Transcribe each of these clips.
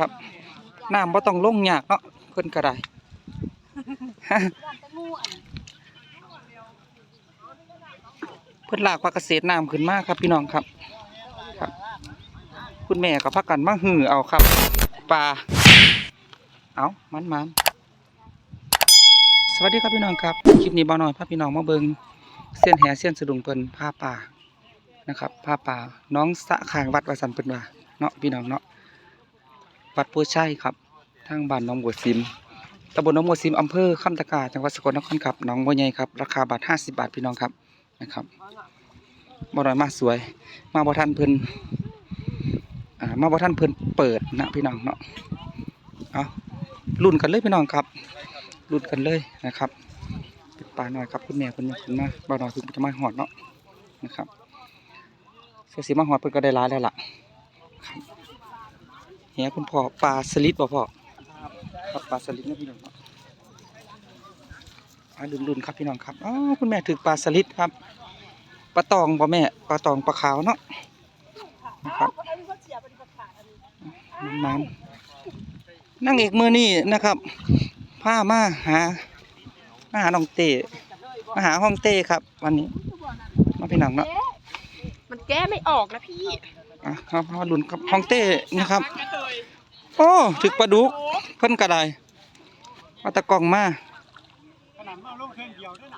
ครับน้ำบ่ต้องลงยากเนาะเพิ่นก็ได้เพิ่นลากผักเกษตรน้ำขึ้นมากครับ พี่น้องครับครับ คุณแม่ก็พักกันมาหือเอาครับปลาเอามันมันสวัสดีครับพี่น้องครับคลิปนี้บ่าน้อยพาพี่น้องมาเบิงเส้นแหเส้นสะดุงเพิ่นผ้าป่านะครับผ้าป่าน้องสะขางวัดวาสันเพิ่นว่าเนาะพี่น้องเนาะ วัดผู้ชัยครับทางบ้านน้องบัวซิมตำบลน้องบัวซิมอำเภอคำตะกาจังหวัดสกลนครครับน้องบัวใหญ่ครับราคาบาท50บาทพี่น้องครับนะครับบ่น้อยมาสวย มาบ่ทันเพิ่นอ่ามาบ่ทันเพิ่นเปิดนะพี่น้องเนาะเอารุ่นกันเลยพี่น้องครับรุ่นกันเลยนะครับป็นปลาหน่อยครับคุณแม่เพิ่นยังขึ้นมาบ่น้อยเพิ่นจะมาหอดเนาะนะครับเสียสิมาหอดเพิ่นก็ได้หลายแล้วล่ะ เฮียคุณพ่อปลาสลิดบ่พ่อครับปลาสลิดนะพี่น้องเนาะอ่ารุ่นๆครับพี่น้องครับอ๋อคุณแม่ถือปลาสลิดครับปลาตองบ่แม่ปลาตองปลาขาวเนาะนะครับน้ำนั่งเอกมือนี่นะครับพามาหามาหาน้องเต้มาหาห้องเต้ครับ วันนี้มาพี่น้องเนาะมันแก้ไม่ออกนะพี่อะครับมาลุ้นกับห้องเต้นะครับ โอ้ถึกปลาดุกเพิ่นกระไดมาตะกองมา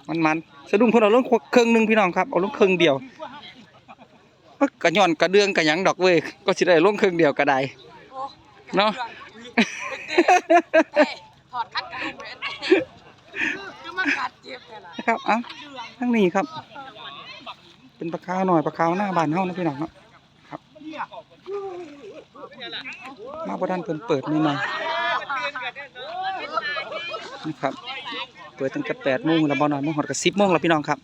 มันมันสะดุ้งเพิ่นเอาลงเครื่องหนึงพี่น้องครับเอาลงเครื่องเดียวกระย่อนกระเดืองกระหยังดอกเว้ยก็สิได้ลงเครื่องเดียวก็ไดเนาะถอดคัดกระดูกเลยก็มากัดเจ็บแต่ละนครับอะทั้งนี้ครับ เป็นปลาคาวหน่อยปลาคาวหน้าบานเฮานะพี่น้องเนาะครับ มาบ่ทันเพิ่นเปิดใหม่ๆนะครับ เปิดตั้งแต่8โมงแล้วบ่นอนมาฮอดก็10โมงแล้วพี่น้องครับ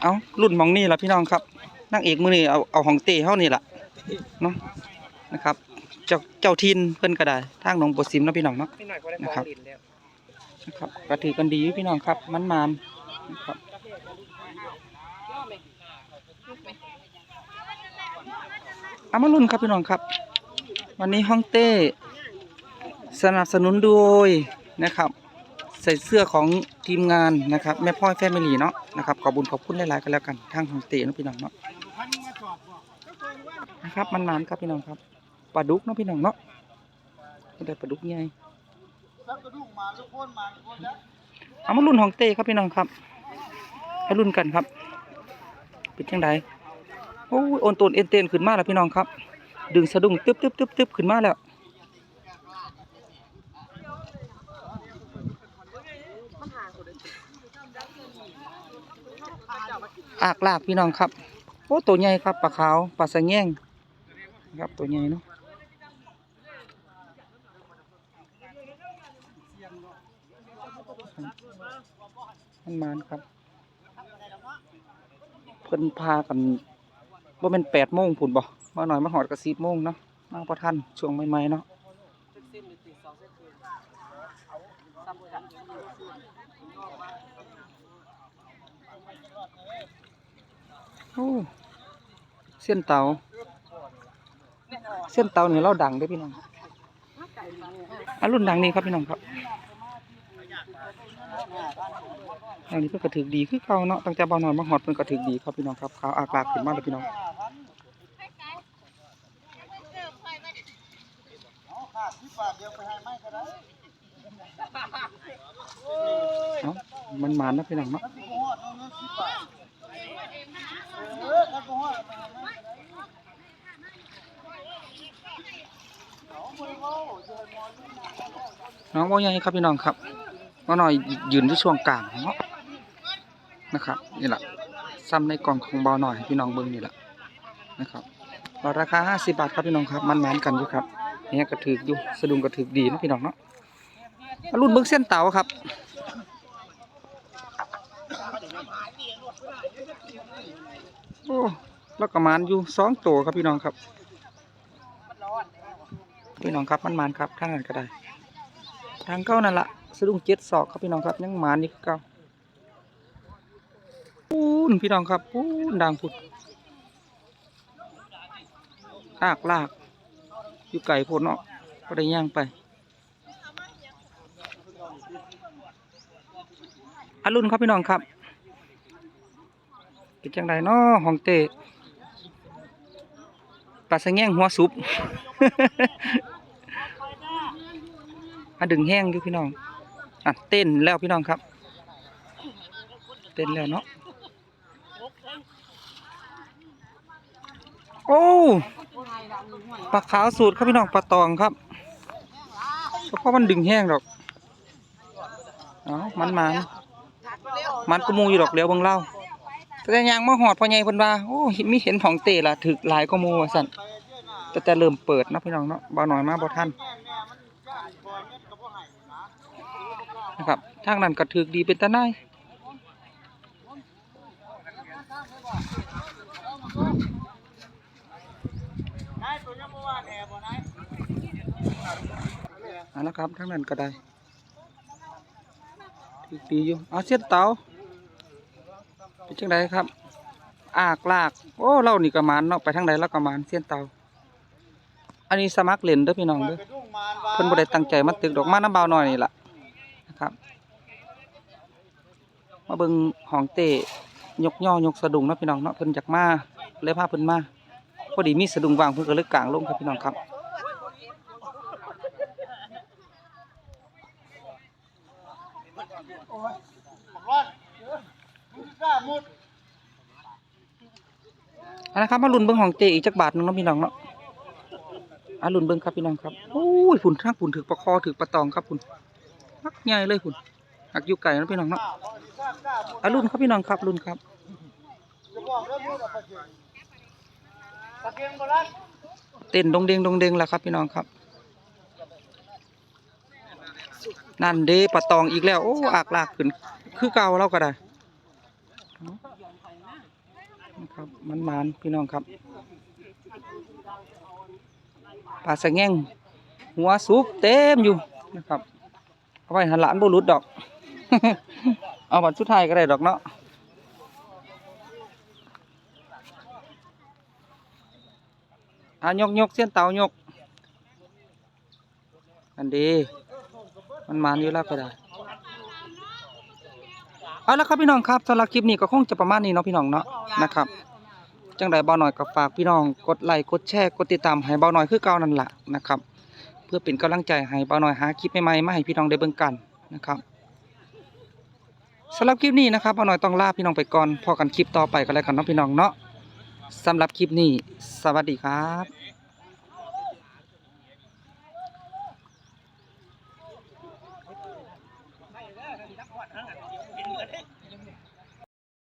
เอารุ่นมองนี่ล่ะพี่น้องครับนางเอกมือนี้เอาเอาของเต้เฮานี่แหละเนาะนะครับ เจ้าเจ้าทินเพิ่นก็ได้ทางหนองบัวซิมเนาะพี่น้องเนาะนะครับนะครับก็ถือกันดีพี่น้องครับมันมานนะครับ เอามาลุนครับพี่น้องครับ วันนี้ห้องเต้ สนับสนุนโดยนะครับ ใส่เสื้อของทีมงานนะครับ แม่พ่อยแฟมิลี่เนาะนะครับขอบุญขอบคุณหลายๆกันแล้วกันทางห้องเต้เนาะพี่น้องเนาะนะครับมันมานครับพี่น้องครับปลาดุกเนาะพี่น้องเนาะได้ปลาดุกใหญ่เอามารุ่นของเต้ครับพี่น้องครับให้รุ่นกันครับเป็นจังได โอ้ยโอนโตนเอ็นเตนขึ้นมาแล้วพี่น้องครับ ดึงสะดุ้งตึ๊บตึ๊บตึ๊บตึ๊บขึ้นมาแล้วอากลากพี่น้องครับโอ้ตัวใหญ่ครับปลาขาวปลาสะแง่งครับตัวใหญ่เนาะมันมานครับ เพิ่นพากัน บ่แม่นแปดโมงพุ่นบ่มาหน่อยมาหอดก็สิบโมงเนาะมาบ่ทันช่วงใหม่ๆเนาะโอ้เส้นเตาเส้นเตาเนี่ยเราดังเด้พี่น้องอันรุ่นดังนี่ครับพี่น้องครับ อันนี้เพิ่นก็ถือดีคือเก่าเนาะตั้งแต่บ่านอนมาฮอดเพิ่นก็ถือดีครับพี่น้องครับขาวอากลากขึ้นมาแล้วพี่น้องเอ้ามันมานนะพี่น้องเนาะน้องบ่ใหญ่ครับพี่น้องครับก็หน่อยยืนที่ช่วงกลางเนาะ นะครับนี่แหละซ้ำในกล่องของเบาหน่อยพี่น้องเบิ้งนี่แหละนะครับราคา50บาทครับพี่น้องครับมันแมนกันอยู่ครับเนี่ยกระถืออยู่สะดุงกระถือดีนะพี่น้องเนาะรุ่นเบิ้งเส้นเต๋าครับโอ้แล้วก็มันอยู่สองตัวครับพี่น้องครับพี่น้องครับมันมันครับทางนั้นก็ได้ ทางเก้านั่นละสะดุ้งเจ็ดศอกครับพี่น้องครับยังมานี่เก้า นพี่น้องครับปูนดังพุดลากลากอยู่ไก่โพดเนาะก็ได้ย่างไปอารุณครับพี่น้องครับเป็นจังไดเนาะห้องเต้ปลาสะแง่งหัวสุบอะดึงแห้งอยู่พี่น้องอะเต้นแล้วพี่น้องครับ เต้นแล้วเนาะ โอ้ปลาขาวสูตรครับพี่น้องปลาตองครับเพราะมันดึงแห้งดอกเอามันมันมันก็มูอยู่ดอกเลี้ยวบิ่งเล่าแต่ยางมาหอดพอใหญ่พนว่าโอ้มีเห็นของเตะละถึกหลายก็มูว่าซั่นแต่แต่เริ่มเปิดนะพี่น้องเนาะบ่าวน้อยมาบ่ทันนะครับทางนั้นก็ถึกดีเป็นตาหน เอันนะครับทั้งนั้นก็ได้ดีดีอยู่เอาเสียนเตาเป็นจังไดครับ อากลาก โอ้เรานี่กระมานเนาะไปทางใดแล้วกระมานเสียนเตาอันนี้สมัครเล่นเด้อพี่น้องเด้อเพิ่นบ่ได้ตั้งใจมาตึกดอกมาน้ำเบาหน่อยนี่ล่ะนะครับ มาเบิ่งห้องเต้ยกย่อยกสะดุ้งเนาะพี่น้องเนาะเพิ่นอยากมาเลยพาเพิ่นมาพอดีมีสะดุ้งวางเพิ่นก็เลยกางลงครับพี่น้องครับ นนะครับมาลุ้นเบิ้งของเจอีกจักบาทนึงเนาะพี่น้องเนาะอะลุ้นเบิ้งครับพี่น้องครับโอ้ยฝุ่นทางฝุ่นถือปลาคอถือปลาตองครับฝุ่นมักใหญ่เลยฝุ่นหักอยู่ไก่นะพี่น้องเนาะอะลุ้นครับพี่น้องครับลุ้นครับเต้นดงเดงดงเดงแล้วครับพี่น้องครับนั่นเด้ปลาตองอีกแล้ว โอ้อากลากขึ้น คือเก่าเราก็ได้ นะครับมันมานพี่น้องครับปลาสะแง่งหัวสุกเต็มอยู่นะครับเอาไว้หันหลานบุรุษดอก เอาบัตรสุดไทยก็ได้ดอกเนาะอะยกยกเส้นเตายกอันดีมันมานอยู่แล้วก็ได้ เอาละครับพี่น้องครับสำหรับคลิปนี้ก็คงจะประมาณนี้เนาะพี่น้องเนาะนะครับจังใดเบาหน่อยก็ฝากพี่น้องกดไลค์กดแชร์กดติดตามให้เบาหน่อยคือเก่านั่นแหละนะครับ เพื่อเป็นกำลังใจให้เบาหน่อยหาคลิปใหม่ๆมาให้พี่น้องได้เบิ่งกันนะครับสำหรับคลิปนี้นะครับเบาหน่อยต้องลาพี่น้องไปก่อนพอกันคลิปต่อไปก็แล้วกันเนาะพี่น้องเนาะสำหรับคลิปนี้ สวัสดีครับ